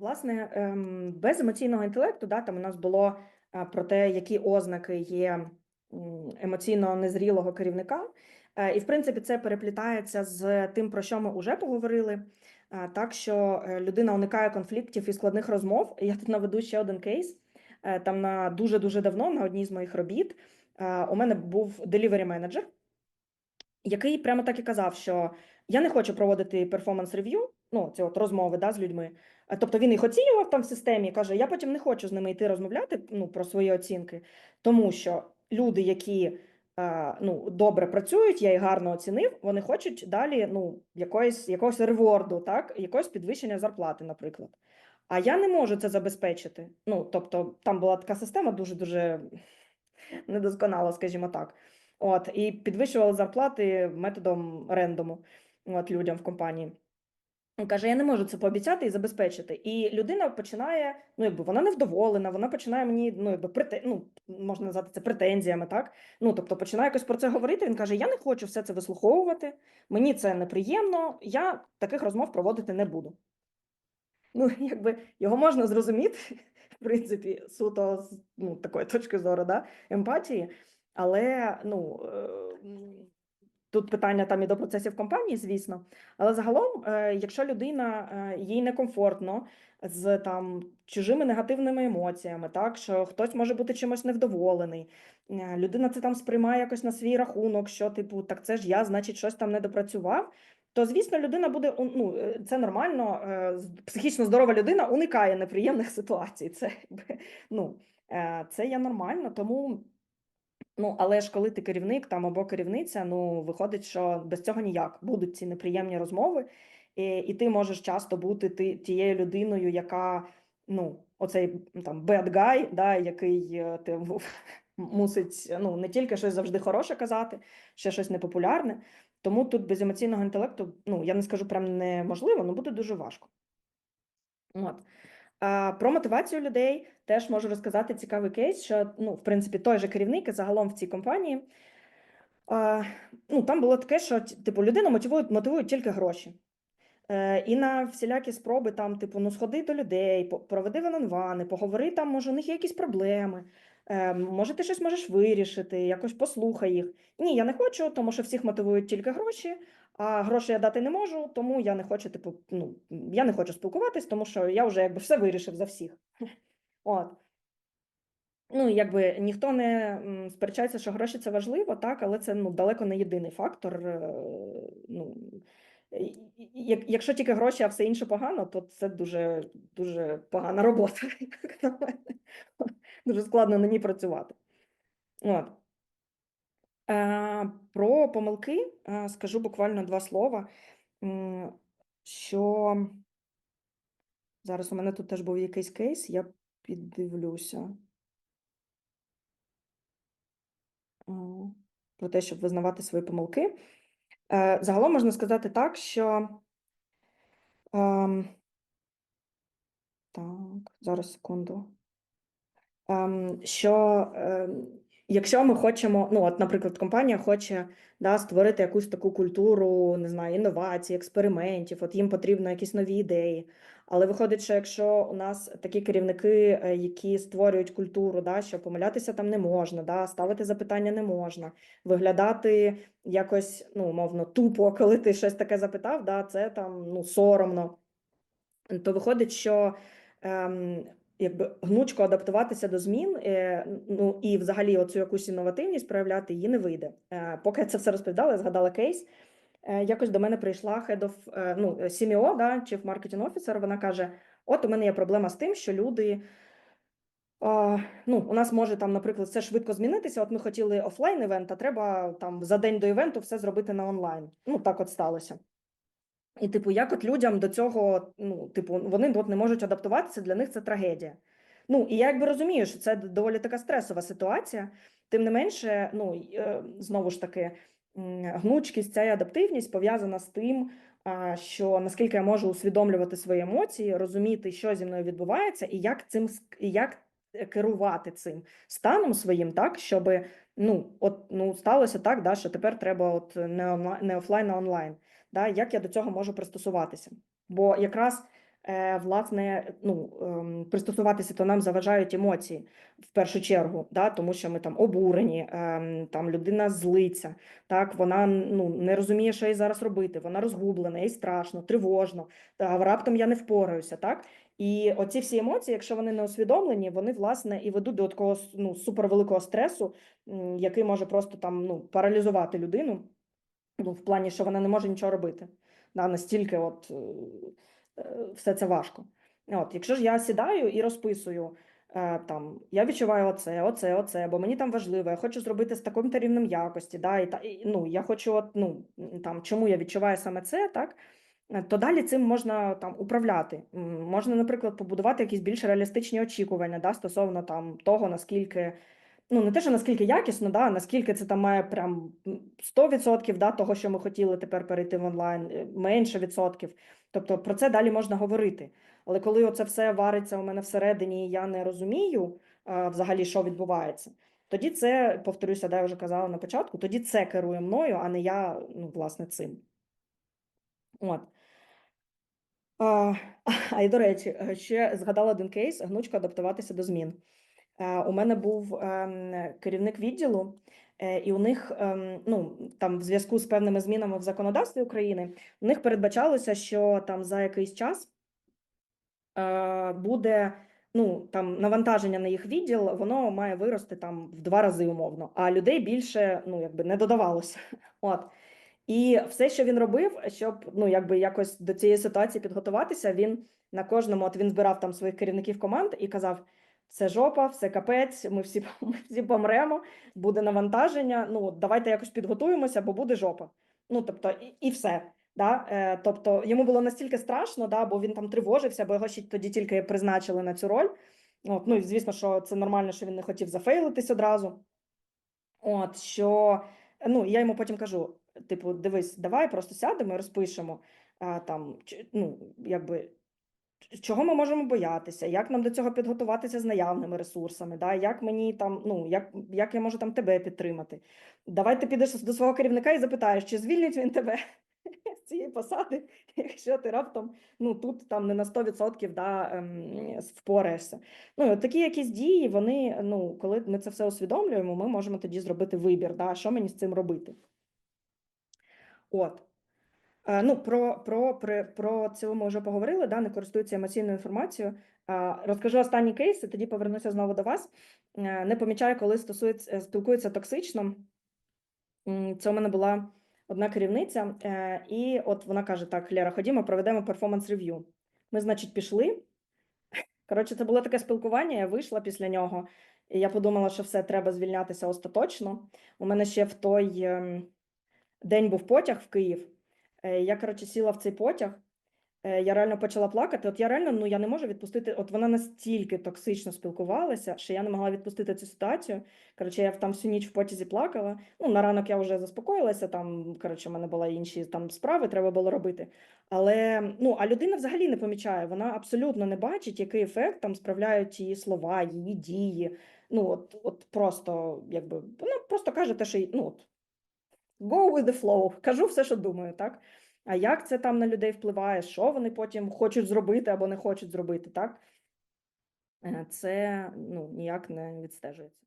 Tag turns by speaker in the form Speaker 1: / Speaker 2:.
Speaker 1: Власне, ем, без емоційного інтелекту, да, там у нас було е, про те, які ознаки є емоційно незрілого керівника. Е, І, в принципі, це переплітається з тим, про що ми вже поговорили. Е, Так що людина уникає конфліктів і складних розмов. Я тут наведу ще один кейс. Там на дуже-дуже давно, на одній з моїх робіт, у мене був delivery менеджер, який прямо так і казав, що я не хочу проводити перформанс-рев'ю, ну, ці от розмови да, з людьми. Е, Тобто він їх оцінював там в системі, каже: я потім не хочу з ними йти розмовляти ну, про свої оцінки, тому що люди, які е, ну, добре працюють, я їх гарно оцінив, вони хочуть далі ну, якоїсь, якогось реворду, так, якогось підвищення зарплати, наприклад. А я не можу це забезпечити. Ну, тобто, там була така система дуже-дуже недосконала, скажімо так. От, і підвищували зарплати методом рендому от, людям в компанії. Каже, я не можу це пообіцяти і забезпечити. І людина починає, ну якби вона невдоволена, вона починає мені, ну якби прете, ну, можна назвати це претензіями, так? Ну тобто починає якось про це говорити. Він каже: Я не хочу все це вислуховувати, мені це неприємно, я таких розмов проводити не буду. Ну, якби його можна зрозуміти, в принципі, суто з ну, такої точки зору, да, емпатії, але ну. Тут питання там і до процесів компанії, звісно. Але загалом, е, якщо людина е, їй некомфортно з там чужими негативними емоціями, так що хтось може бути чимось невдоволений, е, людина це там сприймає якось на свій рахунок, що типу, так це ж я, значить, щось там не допрацював. То звісно, людина буде ну, це нормально. Психічно здорова людина уникає неприємних ситуацій. Це ну, це є нормально, тому. Ну, але ж коли ти керівник там або керівниця, ну виходить, що без цього ніяк будуть ці неприємні розмови, і, і ти можеш часто бути ти, тією людиною, яка ну, оцей там bad guy, да, який е, ти мусить ну, не тільки щось завжди хороше казати, ще щось непопулярне. Тому тут без емоційного інтелекту, ну я не скажу прям неможливо, але буде дуже важко. От. Про мотивацію людей теж можу розказати цікавий кейс, що ну, в принципі той же керівник загалом в цій компанії. Ну, там було таке, що типу, людину мотивують, мотивують тільки гроші. Е, і на всілякі спроби, там, типу, ну сходи до людей, проведи ванонвани, поговори там, може, у них є якісь проблеми. Е, може, ти щось можеш вирішити, якось послухай їх. Ні, я не хочу, тому що всіх мотивують тільки гроші, а гроші я дати не можу, тому я не хочу, типу, ну, я не хочу спілкуватись, тому що я вже якби все вирішив за всіх. От. Ну, якби ніхто не сперечається, що гроші це важливо, так, але це ну, далеко не єдиний фактор. е, Ну, якщо тільки гроші, а все інше погано, то це дуже, дуже погана робота. Дуже складно на ній працювати. От. Е, про помилки е, скажу буквально два слова. Що зараз у мене тут теж був якийсь кейс, я піддивлюся. Е, Про те, щоб визнавати свої помилки. Е, Загалом можна сказати так, що ем, так, зараз секунду. Ем, що ем, якщо ми хочемо, ну от, наприклад, компанія хоче да, створити якусь таку культуру, не знаю, інновацій, експериментів, от їм потрібно якісь нові ідеї. Але виходить, що якщо у нас такі керівники, е, які створюють культуру, да, що помилятися там не можна, да, ставити запитання не можна, виглядати якось, ну, умовно, тупо, коли ти щось таке запитав, да, це там ну, соромно, то виходить, що ем, якби гнучко адаптуватися до змін, е, ну і взагалі оцю якусь інновативність проявляти її не вийде. Е, поки я це все розповідала, я згадала кейс. Е, якось до мене прийшла head of, ну, CMO, да, Chief Marketing Officer, вона каже: от у мене є проблема з тим, що люди. А, ну, у нас може там, наприклад, все швидко змінитися. От ми хотіли офлайн івент, а треба там за день до івенту все зробити на онлайн. Ну, так от сталося. І, типу, як от людям до цього, ну, типу, вони от не можуть адаптуватися, для них це трагедія. Ну, і я якби розумію, що це доволі така стресова ситуація. Тим не менше, ну, е, знову ж таки, гнучкість ця адаптивність пов'язана з тим, що наскільки я можу усвідомлювати свої емоції, розуміти, що зі мною відбувається, і як цим як е, керувати цим станом своїм, так, щоб ну, от, ну, сталося так, да, що тепер треба от не не офлайн, а онлайн да, як я до цього можу пристосуватися. Бо якраз е, власне, ну, ем, пристосуватися, то нам заважають емоції в першу чергу, да, тому що ми там обурені, ем, там людина злиться, так, вона ну, не розуміє, що їй зараз робити, вона розгублена, їй страшно, тривожно, та раптом я не впораюся, так? І оці всі емоції, якщо вони не усвідомлені, вони власне і ведуть до такого ну, супервеликого стресу, який може просто там ну, паралізувати людину, ну, в плані, що вона не може нічого робити. Да, настільки от, е, е, все це важко. От, якщо ж я сідаю і розписую, е, там, я відчуваю оце, оце, оце, бо мені там важливо, я хочу зробити з таким та рівнем якості, да, і, і, ну, я хочу, от, ну, там, чому я відчуваю саме це, так, то далі цим можна там управляти. Можна, наприклад, побудувати якісь більш реалістичні очікування да, стосовно там того, наскільки, ну не те, що наскільки якісно, да, наскільки це там має прям 100% да, того, що ми хотіли тепер перейти в онлайн, е, менше відсотків. Тобто про це далі можна говорити. Але коли оце все вариться у мене всередині, і я не розумію е, взагалі, що відбувається. Тоді це, повторюся, да, я вже казала на початку, тоді це керує мною, а не я, ну, власне, цим. От. А, а і до речі, е, ще згадала один кейс: гнучко адаптуватися до змін. У мене був ем, керівник відділу, е, і у них ем, ну там в зв'язку з певними змінами в законодавстві України у них передбачалося, що там за якийсь час е, буде ну там навантаження на їх відділ, воно має вирости там в два рази умовно, а людей більше ну якби не додавалося. От. І все, що він робив, щоб ну якби якось до цієї ситуації підготуватися, він на кожному от він збирав там своїх керівників команд і казав: це жопа, все капець, ми всі ми всі помремо, буде навантаження. Ну давайте якось підготуємося, бо буде жопа. Ну тобто, і, і все. Да? Е, тобто йому було настільки страшно, да, бо він там тривожився, бо його ще тоді тільки призначили на цю роль. От, ну і звісно, що це нормально, що він не хотів зафейлитись одразу. От що ну я йому потім кажу: типу, дивись, давай просто сядемо і розпишемо а, там, ну, якби. Чого ми можемо боятися, як нам до цього підготуватися з наявними ресурсами, да? як мені там, ну як, як я можу там тебе підтримати? Давай ти підеш до свого керівника і запитаєш, чи звільнить він тебе з цієї посади, якщо ти раптом ну тут там не на 100% да, ем, впораєшся. Ну, от такі якісь дії, вони, ну, коли ми це все усвідомлюємо, ми можемо тоді зробити вибір, да, що мені з цим робити. От. Е, Ну, про, про, про, про це ми вже поговорили, да, не користуються емоційною інформацією. Е, Розкажу останній кейс, і тоді повернуся знову до вас. Е, Не помічаю, коли стосується, спілкується токсично. Це у мене була одна керівниця, і от вона каже: так, Лера, ходімо, проведемо перформанс-рев'ю. Ми, значить, пішли. Коротше, це було таке спілкування, я вийшла після нього, і я подумала, що все, треба звільнятися остаточно. У мене ще в той ем, день був потяг в Київ. Е, Я, коротше, сіла в цей потяг. е, Я реально почала плакати. От я реально ну я не можу відпустити. От вона настільки токсично спілкувалася, що я не могла відпустити цю ситуацію. Коротше, я там всю ніч в потязі плакала. Ну, на ранок я вже заспокоїлася. Там, коротше, в мене були інші там справи, треба було робити. Але ну, а людина взагалі не помічає. Вона абсолютно не бачить, який ефект там справляють її слова, її дії. Ну, от, от просто якби вона просто каже те, що ну от. Go with the flow. Кажу все, що думаю, так? А як це там на людей впливає, що вони потім хочуть зробити або не хочуть зробити, так? Е, Це ну, ніяк не відстежується.